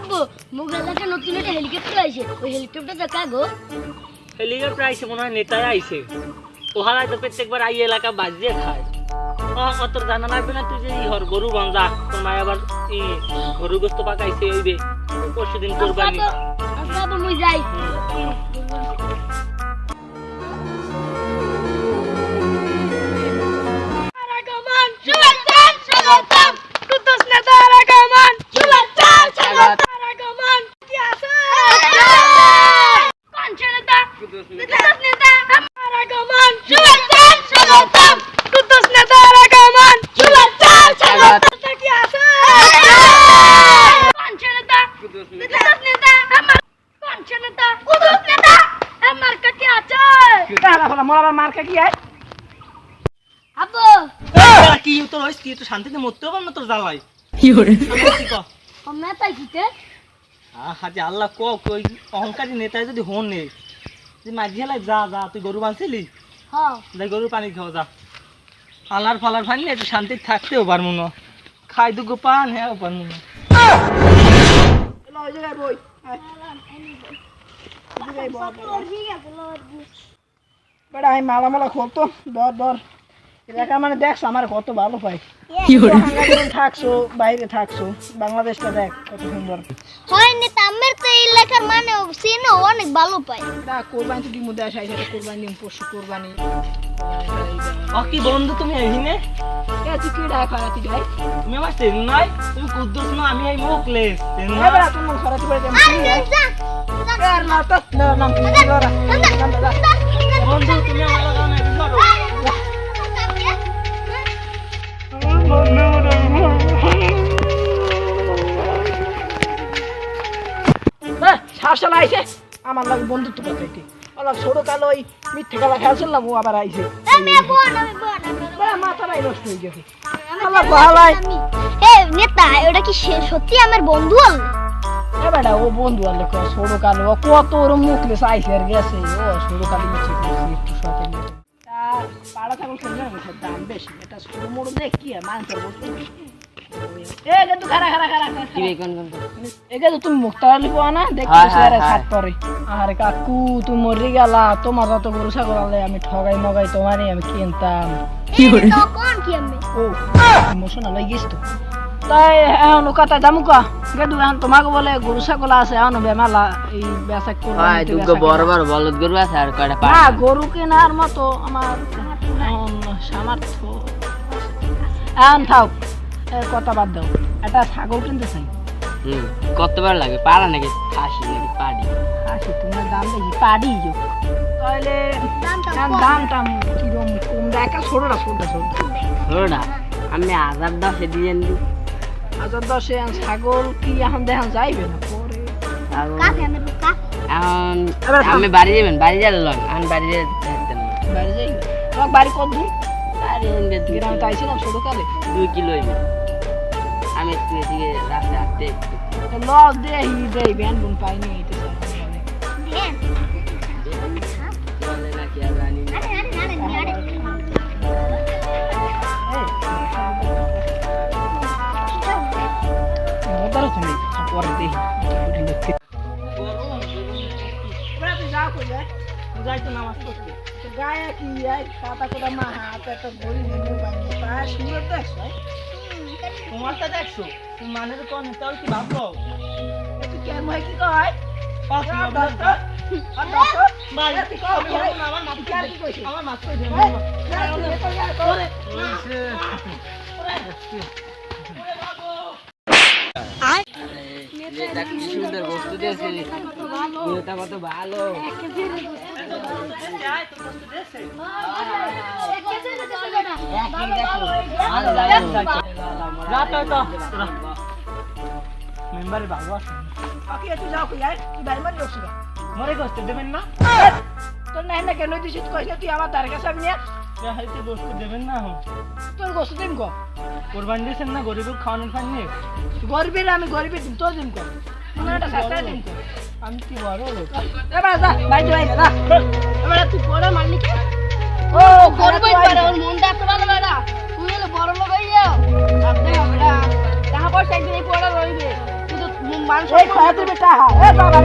আব্বু মুগের এলাকায় নতুন একটা হেলিকপ্টার আইছে ওই হেলিকপ্টারটা কাগো হেলিকপ্টার আইছে মনে হয় নেতারা আইছে ওহারা তো প্রত্যেকবার আই এলাকা বাজিয়ে খায়। অত জানা লাগবে না তুই যে ইহর গরু গঞ্জা তোর মায় আবার ই গরু গোস্ত পাকাইছে ওইবে যাই। মার্কা কি হয় আব্বু কি কি তুই শান্তিতে মরতে পারব না তোর জ্বালাই। আমি তাই কিতে হাজি আল্লাহ ক কই অহংকারী নেতায় যদি হন নে। যে মাঝি হেলাই যা যা তুই গরু বাঁধছিলি হ্যাঁ। যাই গরু পানি খাওয়া যা। আলার ফালার ফানি একটু শান্তি থাকতেও পারব না খাই দুগো পান হ্যাঁ পারব না বড় মালা মালা খোলতো দর ধর এলাকা মানে দেখছ আমার কত ভালো পাই থাকছো বাইরে থাকছো বাংলাদেশটা দেখ কত সুন্দর হয় না তামের তো এই এলাকার মানে সিনও অনেক ভালো পায় তা কোরবানি তো ডিমো দেয় সাইড কোরবানি দিন পরশু কোরবানি ও বন্ধু তুমি এহিনে এ তুই কি হয় তুই যাই তুমি আমার চেন নাই তুমি কুদ্দুস না আমি এই মুখলেস চেন এ বেড়া তুমি সরাতে পারে আমি কি আর না তো না দাদা বন্ধু তুমি আমার শাসন আইছে। আমার লাগে বন্ধুত্ব কথাইতে ছোট কালো ওই মিথ্যে খেলা খেলছিলাম ও আবার আইছে। মাথাটাই নষ্ট হয়ে গেছে। আল্লাহ ভালাই এ নেতা ওটা কি সত্যি আমার বন্ধু হল এ বেটা ও বন্ধু ছোট কালো? ও কত ওর মুখ লেস আইছে আর গেছে। ও ছোট কালো করছে একটু তা পাড়া ছাগল খেললে দাম বেশি। এটা ছোট মোড় দেখ কি মাংসের বস্তু কিন্তু খারা খারা খারা এগে তো তুমি মুক্তা লিব না? দেখতে হায়, হায়, সারে হায়। সাত পরে আরে কাকু তুমি মরি গেলা তোমার যত গরু ছাগল আলে আমি ঠগাই মগাই তোমারই আমি কিনতাম। কোন কি আমি? ও ইমোশনাল গেছ তো। তাই এখন কথা যামু কা গেদু এখন তোমাকে বলে গরু ছাগল আছে এখন বেমালা এই বেচা করব হয় বড় বলদ গরু আছে আর কয়টা গরু কেনার মতো আমার সামর্থ্য এখন থাক কথা বাদ দাও। একটা ছাগল কিনতে চাই। হুম কতবার লাগে? পাড়া নাকি? খাসি নাকি? পাড়ি। তোমার দাম দেখি পাড়ি তাহলে দাম টাম কিরম কম? দেখা ছোট না ছোট ছোট। ধরো না আমি হাজার দশে দিয়ে দিই হাজার দশে ছাগল কি এখন দেখান যাইবে না পরে? আমি এখন বাড়ি যাবেন? বাড়ি যাবেন আমি বাড়ি যেতে বাড়ি যাই। তোমার বাড়ি কত দূর এনবে দুই গ্রামে তো আইছিলাম ছোট কালে দুই কিলো আমি একটু এদিকে রাস্তায় আসতে ল দেহি দেই ব্যান বুন পাইনি এটা দেন চলে নাকি আর জানি না। আরে আরে আরে আরে মদার তুমি পরে দেহি যাই তো নামাজ পড়তে গায়ে কি পাতা কোটা মা হাত একটা ঘড়ি নিয়ে বাইরে প্রায় সুন্দর দেখছ তোমারটা দেখছ তুমি মানে তো কোন তাও কি ভাবলো একটু কেমন হয় কি কয় আমার এটা কি সুন্দর বস্তু দিয়েছে। এটা কত ভালো। মেম্বারে ভালো আছে মারি কষ্ট দেবেন না? তোর না কেন কইস তুই আমার দ্বারে কাছে আমি নিয়ে যা হয়তো গোস্ত দেবেন না এখন তোর গোস্ত দিম কো? কোরবানি দিয়েছেন না গরিবের খাওয়ানোর ফান নিয়ে গরিবের আমি গরিবের দিম তোর দিম কো? আমি কি বড় লোক? এবার যা বাইরে বাইরে যা। এবার তুই পড়া মারলি কি ও করবই পারে ওর মনটা এত ভালো বেড়া। তুই হলো বড় লোক হয়ে আপনি বেড়া টাকা পয়সা একদিন পড়া রইবে। তুই তো মানুষ এই এ বাবা